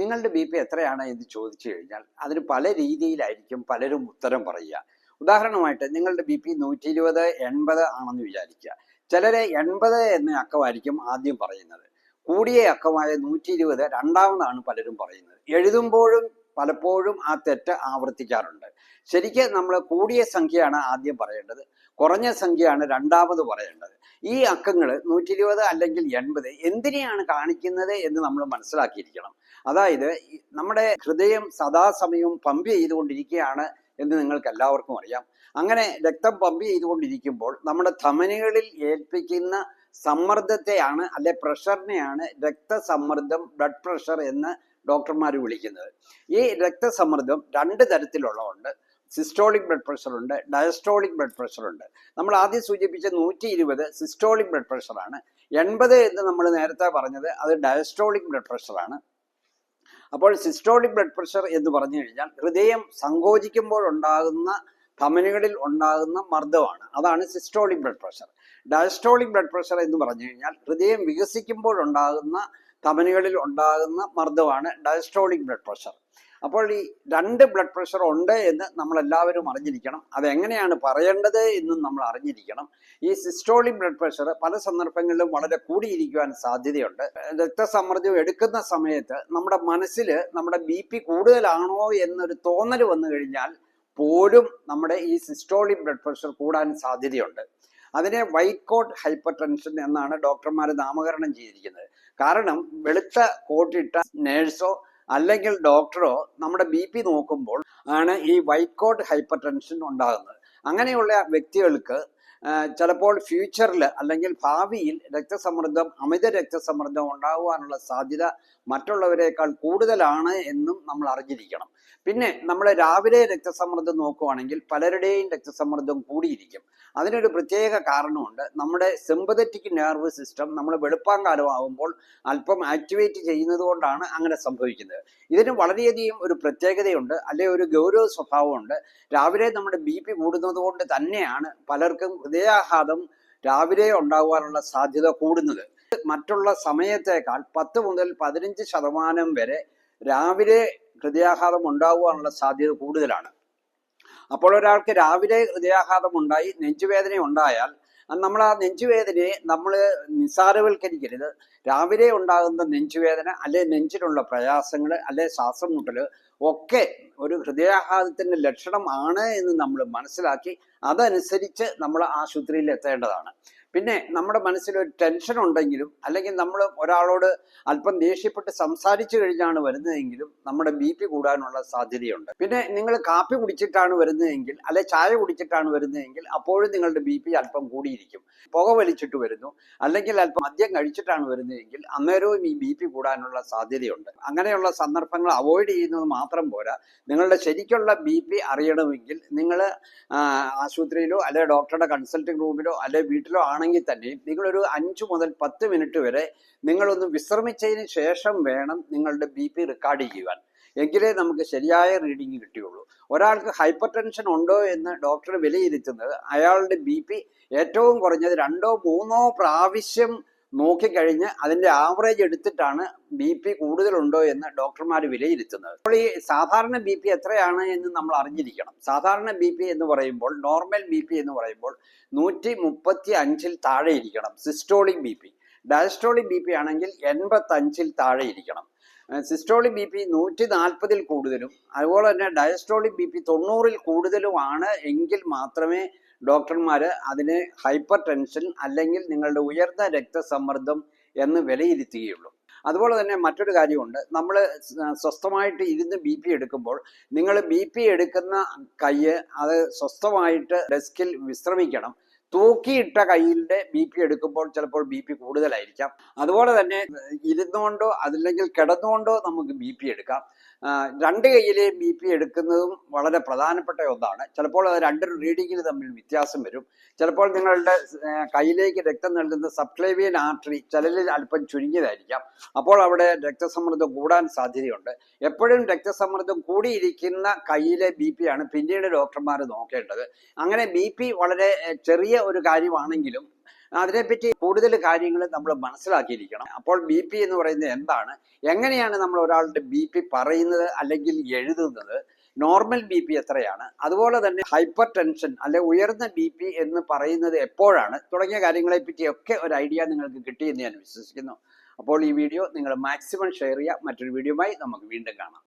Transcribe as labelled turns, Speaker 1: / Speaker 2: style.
Speaker 1: നിങ്ങളുടെ B P എത്രയാണ് എന്ന് ചോദിച്ചു കഴിഞ്ഞാൽ അതിന് പല രീതിയിലായിരിക്കും പലരും ഉത്തരം പറയുക. ഉദാഹരണമായിട്ട് നിങ്ങളുടെ ബി പി നൂറ്റി ഇരുപത് എൺപത് ആണെന്ന് വിചാരിക്കുക. ചിലരെ എൺപത് എന്ന അക്കമായിരിക്കും ആദ്യം പറയുന്നത്. കൂടിയ അക്കമായ നൂറ്റി ഇരുപത് രണ്ടാമതാണ് പലരും പറയുന്നത്. എഴുതുമ്പോഴും പലപ്പോഴും ആ തെറ്റ് ആവർത്തിക്കാറുണ്ട്. ശരിക്കും നമ്മൾ കൂടിയ സംഖ്യയാണ് ആദ്യം പറയേണ്ടത്. കുറഞ്ഞ സംഖ്യയാണ് രണ്ടാമത് പറയേണ്ടത്. ഈ അക്കങ്ങൾ നൂറ്റി ഇരുപത് അല്ലെങ്കിൽ എൺപത് എന്തിനെയാണ് കാണിക്കുന്നത് എന്ന് നമ്മൾ മനസ്സിലാക്കിയിരിക്കണം. അതായത് നമ്മുടെ ഹൃദയം സദാസമയവും പമ്പ് ചെയ്തുകൊണ്ടിരിക്കുകയാണ് എന്ന് നിങ്ങൾക്ക് എല്ലാവർക്കും അറിയാം. അങ്ങനെ രക്തം പമ്പ് ചെയ്തുകൊണ്ടിരിക്കുമ്പോൾ നമ്മുടെ ധമനികളിൽ ഏൽപ്പിക്കുന്ന സമ്മർദ്ദത്തെയാണ് അല്ലെ പ്രഷറിനെയാണ് രക്തസമ്മർദ്ദം ബ്ലഡ് പ്രഷർ എന്ന് ഡോക്ടർമാർ വിളിക്കുന്നത്. ഈ രക്തസമ്മർദ്ദം രണ്ട് തരത്തിലുള്ളതുണ്ട്. സിസ്റ്റോളിക് ബ്ലഡ് പ്രഷർ ഉണ്ട് ഡയസ്റ്റോളിക് ബ്ലഡ് പ്രഷർ ഉണ്ട് നമ്മൾ ആദ്യം സൂചിപ്പിച്ച നൂറ്റി ഇരുപത് സിസ്റ്റോളിക് ബ്ലഡ് പ്രഷറാണ്. എൺപത് എന്ന് നമ്മൾ നേരത്തെ പറഞ്ഞത് അത് ഡയസ്റ്റോളിക് ബ്ലഡ് പ്രഷറാണ്. അപ്പോൾ സിസ്റ്റോളിക് ബ്ലഡ് പ്രഷർ എന്ന് പറഞ്ഞു കഴിഞ്ഞാൽ ഹൃദയം സങ്കോചിക്കുമ്പോഴുണ്ടാകുന്ന ധമനികളിൽ ഉണ്ടാകുന്ന മർദ്ദമാണ്. അതാണ് systolic blood pressure. Diastolic blood pressure എന്ന് പറഞ്ഞു കഴിഞ്ഞാൽ ഹൃദയം വികസിക്കുമ്പോഴുണ്ടാകുന്ന ധമനികളിൽ ഉണ്ടാകുന്ന മർദ്ദമാണ് ഡയസ്ട്രോളിക് ബ്ലഡ് പ്രഷർ അപ്പോൾ ഈ രണ്ട് ബ്ലഡ് പ്രഷർ ഉണ്ട് എന്ന് നമ്മൾ എല്ലാവരും അറിഞ്ഞിരിക്കണം. അതെങ്ങനെയാണ് പറയേണ്ടത് എന്നും നമ്മൾ അറിഞ്ഞിരിക്കണം. ഈ സിസ്റ്റോളിക് ബ്ലഡ് പ്രഷർ പല സന്ദർഭങ്ങളിലും വളരെ കൂടിയിരിക്കുവാൻ സാധ്യതയുണ്ട്. രക്തസമ്മർദ്ദം എടുക്കുന്ന സമയത്ത് നമ്മുടെ മനസ്സിൽ നമ്മുടെ ബി പി കൂടുതലാണോ എന്നൊരു തോന്നൽ വന്നു കഴിഞ്ഞാൽ പോലും നമ്മുടെ ഈ സിസ്റ്റോളിക് ബ്ലഡ് പ്രഷർ കൂടാൻ സാധ്യതയുണ്ട്. അതിനെ വൈറ്റ് കോട്ട് ഹൈപ്പർ ടെൻഷൻ എന്നാണ് ഡോക്ടർമാർ നാമകരണം ചെയ്തിരിക്കുന്നത്. കാരണം വെളുത്ത കോട്ടിട്ട നേഴ്സോ അല്ലെങ്കിൽ ഡോക്ടറോ നമ്മുടെ ബി പി നോക്കുമ്പോൾ ആണ് ഈ വൈറ്റ് കോട്ട് ഹൈപ്പർ ടെൻഷൻ ഉണ്ടാകുന്നത്. അങ്ങനെയുള്ള വ്യക്തികൾക്ക് ചിലപ്പോൾ ഫ്യൂച്ചറിൽ അല്ലെങ്കിൽ ഭാവിയിൽ രക്തസമ്മർദ്ദം അമിത രക്തസമ്മർദ്ദം ഉണ്ടാകുവാനുള്ള സാധ്യത മറ്റുള്ളവരെക്കാൾ കൂടുതലാണ് എന്നും നമ്മൾ അറിഞ്ഞിരിക്കണം. പിന്നെ നമ്മൾ രാവിലെ രക്തസമ്മർദ്ദം നോക്കുവാണെങ്കിൽ പലരുടെയും രക്തസമ്മർദ്ദം കൂടിയിരിക്കും. അതിനൊരു പ്രത്യേക കാരണമുണ്ട്. നമ്മുടെ സിമ്പതറ്റിക് നെർവ് സിസ്റ്റം നമ്മൾ വെളുപ്പാങ്കാലമാകുമ്പോൾ അല്പം ആക്ടിവേറ്റ് ചെയ്യുന്നത് കൊണ്ടാണ് അങ്ങനെ സംഭവിക്കുന്നത്. ഇതിന് വളരെയധികം ഒരു പ്രത്യേകതയുണ്ട്. അല്ലെ ഒരു ഗൗരവ സ്വഭാവമുണ്ട്. രാവിലെ നമ്മുടെ ബി പി കൂടുന്നത് കൊണ്ട് തന്നെയാണ് പലർക്കും ഹൃദയാഘാതം രാവിലെ ഉണ്ടാകുവാനുള്ള സാധ്യത കൂടുന്നത്. മറ്റുള്ള സമയത്തേക്കാൾ പത്ത് മുതൽ പതിനഞ്ച് ശതമാനം വരെ രാവിലെ ഹൃദയാഘാതം ഉണ്ടാകുവാനുള്ള സാധ്യത കൂടുതലാണ്. അപ്പോൾ ഒരാൾക്ക് രാവിലെ ഹൃദയാഘാതം ഉണ്ടായി നെഞ്ചുവേദന ഉണ്ടായാൽ നമ്മൾ ആ നെഞ്ചുവേദനയെ നമ്മൾ നിസ്സാരവൽക്കരിക്കരുത്. രാവിലെ ഉണ്ടാകുന്ന നെഞ്ചുവേദന അല്ലെ നെഞ്ചിലുള്ള പ്രയാസങ്ങൾ അല്ലെ ശ്വാസം മുട്ടൽ ഒക്കെ ഒരു ഹൃദയാഘാതത്തിന്റെ ലക്ഷണമാണ് എന്ന് നമ്മൾ മനസ്സിലാക്കി അതനുസരിച്ച് നമ്മൾ ആശുപത്രിയിൽ എത്തേണ്ടതാണ്. പിന്നെ നമ്മുടെ മനസ്സിൽ ഒരു ടെൻഷൻ ഉണ്ടെങ്കിലും അല്ലെങ്കിൽ നമ്മൾ ഒരാളോട് അല്പം ദേഷ്യപ്പെട്ട് സംസാരിച്ചു കഴിഞ്ഞാണ് വരുന്നതെങ്കിലും നമ്മുടെ ബി പി കൂടാനുള്ള സാധ്യതയുണ്ട്. പിന്നെ നിങ്ങൾ കാപ്പി കുടിച്ചിട്ടാണ് വരുന്നതെങ്കിൽ അല്ലെ ചായ കുടിച്ചിട്ടാണ് വരുന്നതെങ്കിൽ അപ്പോഴും നിങ്ങളുടെ ബി പി അല്പം കൂടിയിരിക്കും. പുക വലിച്ചിട്ട് വരുന്നു. അല്ലെങ്കിൽ അല്പം മദ്യം കഴിച്ചിട്ടാണ് വരുന്നതെങ്കിൽ അന്നേരവും ഈ ബി പി കൂടാനുള്ള സാധ്യതയുണ്ട്. അങ്ങനെയുള്ള സന്ദർഭങ്ങൾ അവോയ്ഡ് ചെയ്യുന്നത് മാത്രം പോരാ. നിങ്ങളുടെ ശരിക്കുള്ള ബി പി അറിയണമെങ്കിൽ നിങ്ങൾ ആശുപത്രിയിലോ അല്ലെ ഡോക്ടറുടെ കൺസൾട്ടിംഗ് റൂമിലോ അല്ലെ വീട്ടിലോ ആണെങ്കിൽ തന്നെ നിങ്ങളൊരു അഞ്ചു മുതൽ പത്ത് മിനിറ്റ് വരെ നിങ്ങളൊന്ന് വിശ്രമിച്ചതിന് ശേഷം വേണം നിങ്ങളുടെ ബി പി റെക്കോർഡ് ചെയ്യുവാൻ. എങ്കിലേ നമുക്ക് ശരിയായ റീഡിങ് കിട്ടിയുള്ളൂ. ഒരാൾക്ക് ഹൈപ്പർ ടെൻഷൻ ഉണ്ടോ എന്ന് ഡോക്ടർ വിലയിരുത്തുന്നത് അയാളുടെ ബി പി ഏറ്റവും കുറഞ്ഞത് രണ്ടോ മൂന്നോ പ്രാവശ്യം നോക്കിക്കഴിഞ്ഞ് അതിന്റെ ആവറേജ് എടുത്തിട്ടാണ് ബി പി കൂടുതലുണ്ടോ എന്ന് ഡോക്ടർമാർ വിലയിരുത്തുന്നത്. അപ്പോൾ ഈ സാധാരണ ബി പി എത്രയാണ് എന്ന് നമ്മൾ അറിഞ്ഞിരിക്കണം. സാധാരണ ബി പി എന്ന് പറയുമ്പോൾ നോർമൽ ബി പി എന്ന് പറയുമ്പോൾ നൂറ്റി മുപ്പത്തി അഞ്ചിൽ താഴെ ഇരിക്കണം. Systolic B P diastolic B P ആണെങ്കിൽ എൺപത്തി അഞ്ചിൽ താഴെ ഇരിക്കണം. സിസ്റ്റോളിക് ബി പി നൂറ്റി നാൽപ്പതിൽ കൂടുതലും അതുപോലെ തന്നെ ഡയസ്റ്റോളിക് ബി പി തൊണ്ണൂറിൽ കൂടുതലുമാണ് എങ്കിൽ മാത്രമേ ഡോക്ടർമാർ അതിന് ഹൈപ്പർ ടെൻഷൻ അല്ലെങ്കിൽ നിങ്ങളുടെ ഉയർന്ന രക്തസമ്മർദ്ദം എന്ന് വിലയിരുത്തുകയുള്ളൂ. അതുപോലെ തന്നെ മറ്റൊരു കാര്യമുണ്ട്. നമ്മൾ സ്വസ്ഥമായിട്ട് ഇരുന്ന് ബി പി എടുക്കുമ്പോൾ നിങ്ങൾ ബി പി എടുക്കുന്ന കൈ അത് സ്വസ്ഥമായിട്ട് ഡെസ്കിൽ വിശ്രമിക്കണം. തൂക്കിയിട്ട കയ്യിന്റെ ബി പി എടുക്കുമ്പോൾ ചിലപ്പോൾ ബി പി കൂടുതലായിരിക്കാം. അതുപോലെ തന്നെ ഇരുന്നുകൊണ്ടോ അതില്ലെങ്കിൽ കിടന്നുകൊണ്ടോ നമുക്ക് ബി പി എടുക്കാം. രണ്ട് കയ്യിലെയും ബി പി എടുക്കുന്നതും വളരെ പ്രധാനപ്പെട്ട ഒന്നാണ്. ചിലപ്പോൾ അത് രണ്ട് റീഡിങ്ങിൽ തമ്മിൽ വ്യത്യാസം വരും. ചിലപ്പോൾ നിങ്ങളുടെ കയ്യിലേക്ക് രക്തം നൽകുന്ന സബ്ക്ലേവിയൻ ആർട്ടറി ചിലരിൽ അല്പം ചുരുങ്ങിയതായിരിക്കാം. അപ്പോൾ അവിടെ രക്തസമ്മർദ്ദം കൂടാൻ സാധ്യതയുണ്ട്. എപ്പോഴും രക്തസമ്മർദ്ദം കൂടിയിരിക്കുന്ന കയ്യിലെ ബി പി ആണ് പിന്നീട് ഡോക്ടർമാർ നോക്കേണ്ടത്. അങ്ങനെ ബി പി വളരെ ചെറിയ ഒരു കാര്യമാണെങ്കിലും അതിനെപ്പറ്റി കൂടുതൽ കാര്യങ്ങൾ നമ്മൾ മനസ്സിലാക്കിയിരിക്കണം. അപ്പോൾ ബി പി എന്ന് പറയുന്നത് എന്താണ്? എങ്ങനെയാണ് നമ്മൾ ഒരാളുടെ ബി പി പറയുന്നത് അല്ലെങ്കിൽ എഴുതുന്നത്? നോർമൽ ബി പി എത്രയാണ്? അതുപോലെ തന്നെ ഹൈപ്പർ ടെൻഷൻ അല്ലെ ഉയർന്ന ബി പി എന്ന് പറയുന്നത് എപ്പോഴാണ്? തുടങ്ങിയ കാര്യങ്ങളെ പറ്റിയൊക്കെ ഒരു ഐഡിയ നിങ്ങൾക്ക് കിട്ടിയെന്ന് ഞാൻ വിശ്വസിക്കുന്നു. അപ്പോൾ ഈ വീഡിയോ നിങ്ങൾ മാക്സിമം ഷെയർ ചെയ്യുക. മറ്റൊരു വീഡിയോയുമായി നമുക്ക് വീണ്ടും കാണാം.